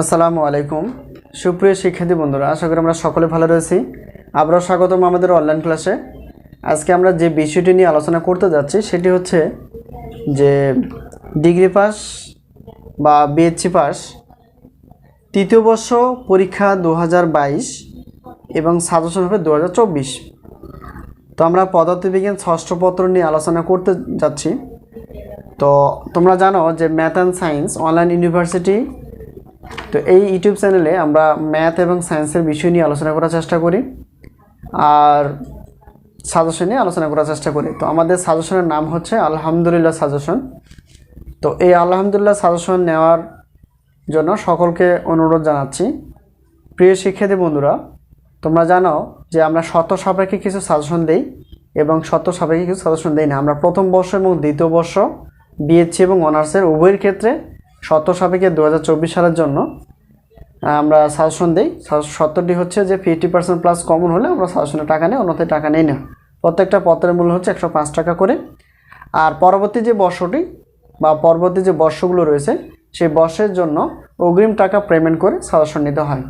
আসসালামু আলাইকুম। সুপ্রিয় শিক্ষার্থী বন্ধুরা, আশা করি আমরা সকলে ভালো রয়েছি। আবারও স্বাগতম আমাদের অনলাইন ক্লাসে আজকে আমরা যে বিষয়টি নিয়ে আলোচনা করতে যাচ্ছি, সেটি হচ্ছে যে ডিগ্রি পাস বা বিএসসি পাস তৃতীয় বর্ষ পরীক্ষা দু হাজার বাইশ এবং সাজেশন হবে দু হাজার চব্বিশ। তো আমরা পদার্থবিজ্ঞান ষষ্ঠ পত্র নিয়ে আলোচনা করতে যাচ্ছি। তো তোমরা জানো যে math and science online university তো এই ইউটিউব চ্যানেলে আমরা ম্যাথ এবং সায়েন্সের বিষয় নিয়ে আলোচনা করার চেষ্টা করি আর সাজেশন নিয়ে আলোচনা করার চেষ্টা করি। তো আমাদের সাজেশনের নাম হচ্ছে আলহামদুলিল্লাহ সাজেশন। তো এই আলহামদুলিল্লাহ সাজেশন নেওয়ার জন্য সকলকে অনুরোধ জানাচ্ছি। প্রিয় শিক্ষার্থী বন্ধুরা, তোমরা জানো যে আমরা শত সাপেক্ষে কিছু সাজেশন দেই এবং শত সাপেক্ষে কিছু সাজেশন দেই না। আমরা প্রথম বর্ষ এবং দ্বিতীয় বর্ষ বিএসসি এবং অনার্সের উভয়ের ক্ষেত্রে শত সাপেক্ষে দু সালের জন্য আমরা সাজেশন দিই। সত্তরটি হচ্ছে যে ফিফটি পার্সেন্ট প্লাস কমন হলে আমরা সাজেশনের টাকা নেই, অন্যথায় টাকা নেই না। প্রত্যেকটা পত্রের মূল্য হচ্ছে একশো পাঁচ টাকা করে। আর পরবর্তী যে বর্ষটি বা পরবর্তী যে বর্ষগুলো রয়েছে, সেই বর্ষের জন্য অগ্রিম টাকা পেমেন্ট করে সাজেশন নিতে হয়।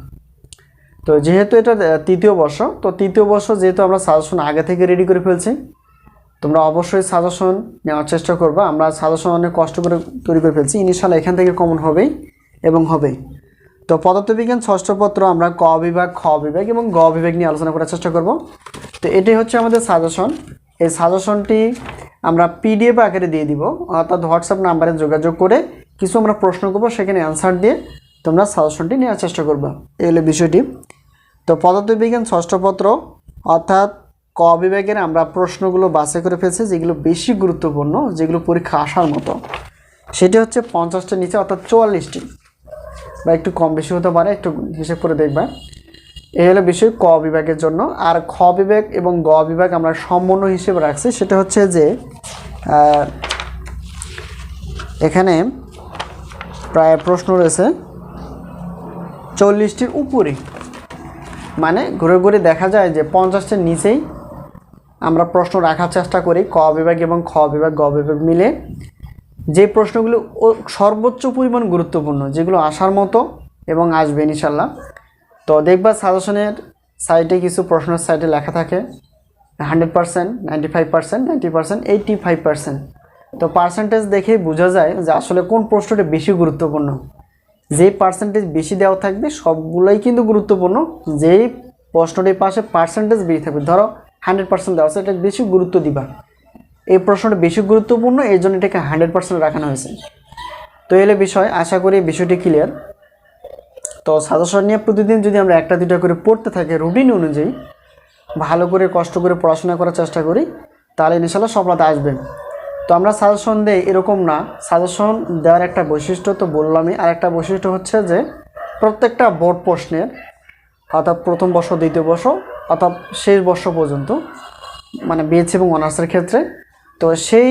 তো যেহেতু এটা তৃতীয় বর্ষ, তো তৃতীয় বর্ষ যেহেতু আমরা সাজেশন আগে থেকে রেডি করে ফেলছি তোমরা অবশ্যই সাজেশন নেওয়ার চেষ্টা করবে। আমরা সাজেশন অনেক কষ্ট করে তৈরি করে ফেলছি। ইনিশাল এখান থেকে কমন হবেই এবং হবেই। তো পদার্থবিজ্ঞান ষষ্ঠ পত্র আমরা ক বিভাগ, খ বিভাগ এবং গ বিভাগ নিয়ে আলোচনা করার চেষ্টা করব। তো এটাই হচ্ছে আমাদের সাজেশন এই সাজেশনটি আমরা পিডিএফ আকারে দিয়ে দিব। অর্থাৎ হোয়াটসঅ্যাপ নাম্বারে যোগাযোগ করে কিছু আমরা প্রশ্ন করব, সেখানে অ্যান্সার দিয়ে তোমরা সাজেশনটি নেওয়ার চেষ্টা করবে। এই হলো বিষয়টি। তো পদার্থবিজ্ঞান ষষ্ঠ পত্র, অর্থাৎ ক বিভাগের আমরা প্রশ্নগুলো বাছাই করে ফেলছি, যেগুলো বেশি গুরুত্বপূর্ণ, যেগুলো পরীক্ষা আসার মতো। সেটি হচ্ছে পঞ্চাশটার নিচে অর্থাৎ চুয়াল্লিশটি। বা একটু কম বেশি হতে পারে, একটু হিসেব করে দেখবে এই হলো বিষয় ক বিভাগের জন্য। আর খ বিভাগ এবং গ বিভাগ আমরা সমন্বয় হিসেবে রাখছি। সেটা হচ্ছে যে এখানে প্রায় প্রশ্ন রয়েছে, চল্লিশটির উপরে। মানে ঘুরে ঘুরে দেখা যায় যে পঞ্চাশটির নিচেই আমরা প্রশ্ন রাখার চেষ্টা করি, ক বিভাগ এবং খ বিভাগ, গ বিভাগ মিলে। যে প্রশ্নগুলো সর্বোচ্চ পরিমাণ গুরুত্বপূর্ণ, যেগুলো আসার মতো এবং আসবে ইনশাল্লাহ। তো দেখবা সাজেশনের সাইটে কিছু প্রশ্নের সাইটে লেখা থাকে, hundred percent, ninety five percent, ninety percent, eighty five percent. তো পার্সেন্টেজ দেখেই বোঝা যায় যে আসলে কোন প্রশ্নটা বেশি গুরুত্বপূর্ণ। যেই পার্সেন্টেজ বেশি দেওয়া থাকবে, সবগুলোই কিন্তু গুরুত্বপূর্ণ। যেই প্রশ্নটির পাশে পার্সেন্টেজ বেশি থাকবে, ধরো হান্ড্রেড পার্সেন্ট দেওয়া আছে এটা বেশি গুরুত্ব দিবা। এই প্রশ্নটা বেশি গুরুত্বপূর্ণ, এই জন্য এটাকে হান্ড্রেড পার্সেন্ট রাখানো হয়েছে। তো এলে বিষয়, আশা করি বিষয়টি ক্লিয়ার তো সাজেশন নিয়ে প্রতিদিন যদি আমরা একটা দুটা করে পড়তে থাকি রুটিন অনুযায়ী, ভালো করে, কষ্ট করে পড়াশোনা করার চেষ্টা করি, তাহলে ইনশাল্লাহ সফলতা আসবে। তো আমরা সাজেশন দেই এরকম না। সাজেশন দেওয়ার একটা বৈশিষ্ট্য তো বললামই, আর একটা বৈশিষ্ট্য হচ্ছে যে প্রত্যেকটা বোর্ড প্রশ্নের, অর্থাৎ প্রথম বর্ষ, দ্বিতীয় বর্ষ অর্থাৎ শেষ বর্ষ পর্যন্ত মানে বিএসসি এবং অনার্সের ক্ষেত্রে। তো সেই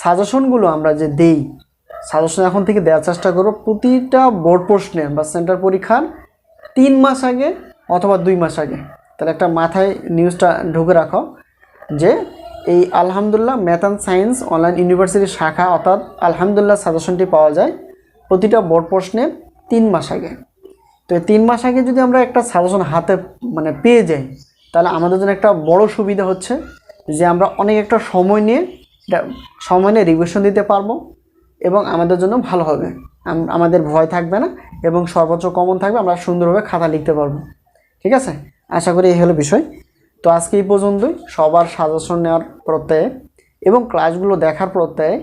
সাজেশনগুলো আমরা যে দেই সাজেশন এখন থেকে দেওয়ার চেষ্টা করব। প্রতিটা বোর্ড প্রশ্নের বা সেন্টার পরীক্ষার তিন মাস আগে অথবা দুই মাস আগে, তাহলে একটা মাথায় নিউজটা ঢুকে রাখো যে এই আলহামদুলিল্লাহ ম্যাথ অ্যান্ড সায়েন্স অনলাইন ইউনিভার্সিটির শাখা অর্থাৎ আলহামদুলিল্লাহ সাজেশনটি পাওয়া যায় প্রতিটা বোর্ড প্রশ্নের তিন মাস আগে। তো তিন মাস আগে যদি আমরা একটা সাজেশন হাতে মানে পেয়ে যাই, তাহলে আমাদের জন্য একটা বড় সুবিধা হচ্ছে যে আমরা অনেক একটা সময় নিয়ে সময় নিয়ে রিভিশন দিতে পারব এবং আমাদের জন্য ভালো হবে। আমাদের ভয় থাকবে না এবং সর্বোচ্চ কমন থাকবে, আমরা সুন্দরভাবে খাতা লিখতে পারব। ঠিক আছে? আশা করি এই হলো বিষয়। তো আজকে এই পর্যন্তই। সবার সাজেশন নেওয়ার প্রত্যয়ে এবং ক্লাসগুলো দেখার প্রত্যয়ে।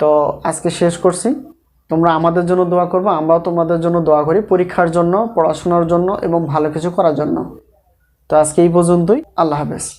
তো আজকে শেষ করছি। তোমরা আমাদের জন্য দোয়া করব, আমরাও তোমাদের জন্য দোয়া করি পরীক্ষার জন্য, পড়াশোনার জন্য এবং ভালো কিছু করার জন্য। তো আজকে এই পর্যন্তই, আল্লাহ হাফেজ।